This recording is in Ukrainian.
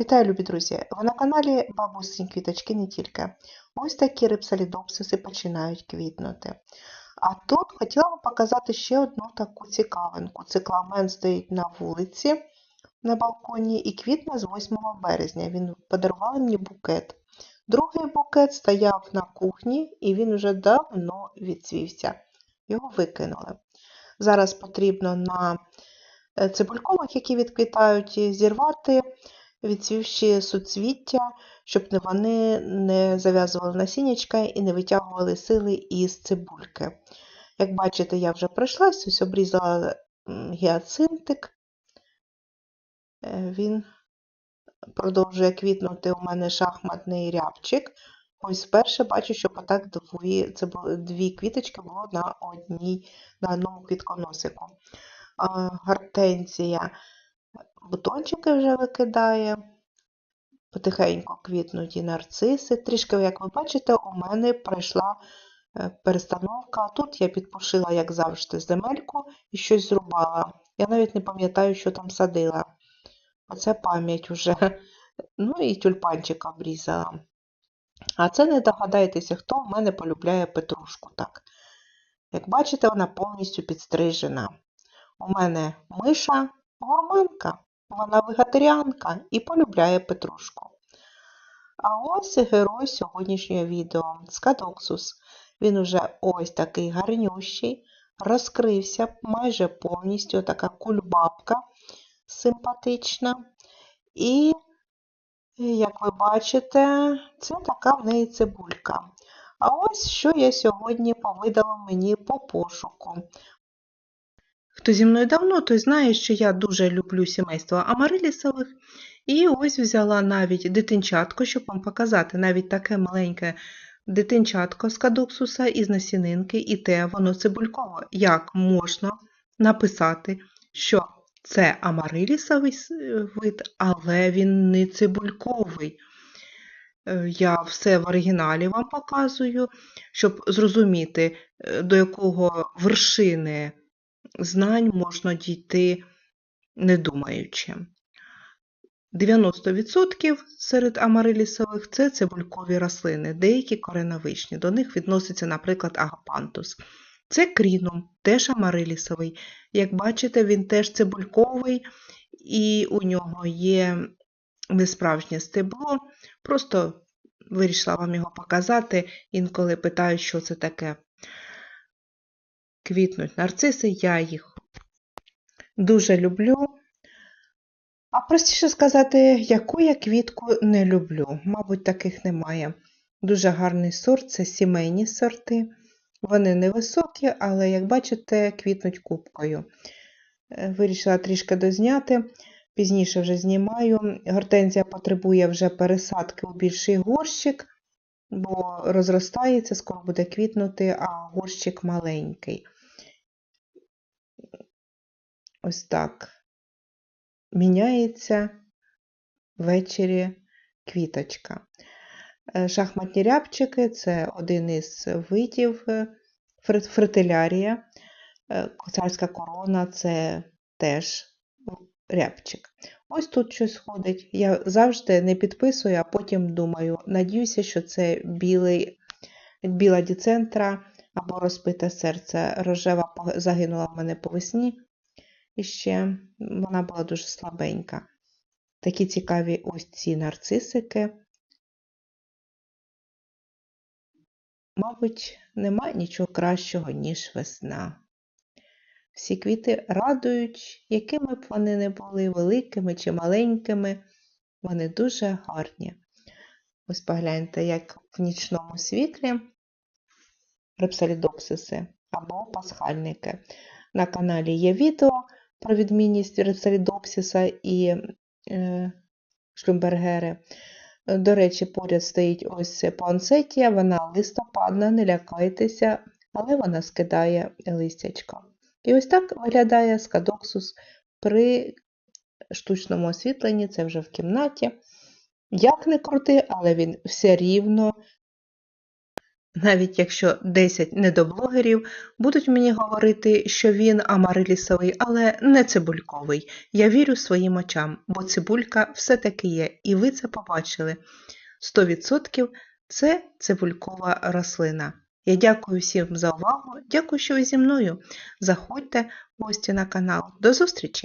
Вітаю, любі друзі! Ви на каналі Бабусині квіточки не тільки. Ось такі рипсалідопсиси починають квітнути. А тут хотіла вам показати ще одну таку цікавинку. Цикламен стоїть на вулиці на балконі і квітне з 8 березня. Він подарував мені букет. Другий букет стояв на кухні і він вже давно відцвівся. Його викинули. Зараз потрібно на е, цибулькових, які відквітають, зірвати відцвівші суцвіття, щоб вони не зав'язували насіннячка і не витягували сили із цибульки. Як бачите, я вже пройшлась, ось обрізала гіацинтик. Е, Він продовжує квітнути у мене шахматний рябчик. Ось вперше бачу, що отак дві, це було, дві квіточки було на одній, на одному квітконосику. Гортензія бутончики вже викидає, потихеньку квітнуть і нарциси. Трішки, як ви бачите, у мене пройшла е, перестановка. Тут я підпушила, як завжди, земельку і щось зрубала. Я навіть не пам'ятаю, що там садила. Оце пам'ять уже. Ну і тюльпанчик обрізала. А це не догадаєтеся, хто в мене полюбляє петрушку. Так. Як бачите, вона повністю підстрижена. У мене миша гурманка, вона вегетаріанка і полюбляє петрушку. А ось герой сьогоднішнього відео Скадоксус. Він уже ось такий гарнющий, розкрився майже повністю, така кульбабка симпатична. І, як ви бачите, це така в неї цибулька. А ось що я сьогодні повидала мені по пошуку. Хто зі мною давно, той знає, що я дуже люблю сімейство амарилісових. І ось взяла навіть дитинчатко, щоб вам показати, навіть таке маленьке дитинчатко з кадоксуса із насінинки, і те воно цибулькове. Як можна написати, що це амарилісовий вид, але він не цибульковий. Е, Я все в оригіналі вам показую, щоб зрозуміти, е, до якого вершини знань можна дійти не думаючи. 90% серед амарилісових це цибулькові рослини, деякі кореновичні. До них відноситься, наприклад, агапантус. Це крінум, теж амарилісовий. Як бачите, він теж цибульковий, і у нього є несправжнє стебло. Просто вирішила вам його показати. Інколи питають, що це таке. Квітнуть нарциси, я їх дуже люблю. А простіше сказати, яку я квітку не люблю. Мабуть, таких немає. Дуже гарний сорт це сімейні сорти. Вони невисокі, але, як бачите, квітнуть кубкою. Е, Вирішила трішки дозняти, пізніше вже знімаю. Гортензія потребує вже пересадки у більший горщик, бо розростається, скоро буде квітнути, а горщик маленький. Ось так міняється ввечері квіточка. Е, Шахматні рябчики це один із видів е, фритилярія. Е, Царська корона це теж рябчик. Ось тут щось ходить. Я завжди не підписую, а потім думаю, надіюся, що це білий, біла діцентра або розпите серце. Рожева загинула в мене по весні. І ще вона була дуже слабенька. Такі цікаві ось ці нарцисики. Мабуть, немає нічого кращого, ніж весна. Всі квіти радують, якими б вони не були, великими чи маленькими, вони дуже гарні. Ось погляньте, як в нічному світлі репсалідопсиси або пасхальники. На каналі є відео про відмінність репсалідопсиса і е, шлюмбергери. До речі, поряд стоїть ось панцетія, вона листопадна, не лякайтеся, але вона скидає листячко. І ось так виглядає скадоксус при штучному освітленні, це вже в кімнаті. Як не крути, але він все рівно Навіть якщо 10 недоблогерів будуть мені говорити, що він амарилісовий, але не цибульковий. Я вірю своїм очам, бо цибулька все-таки є, і ви це побачили. 100% це цибулькова рослина. Я дякую всім за увагу, дякую, що ви зі мною. Заходьте гості на канал. До зустрічі!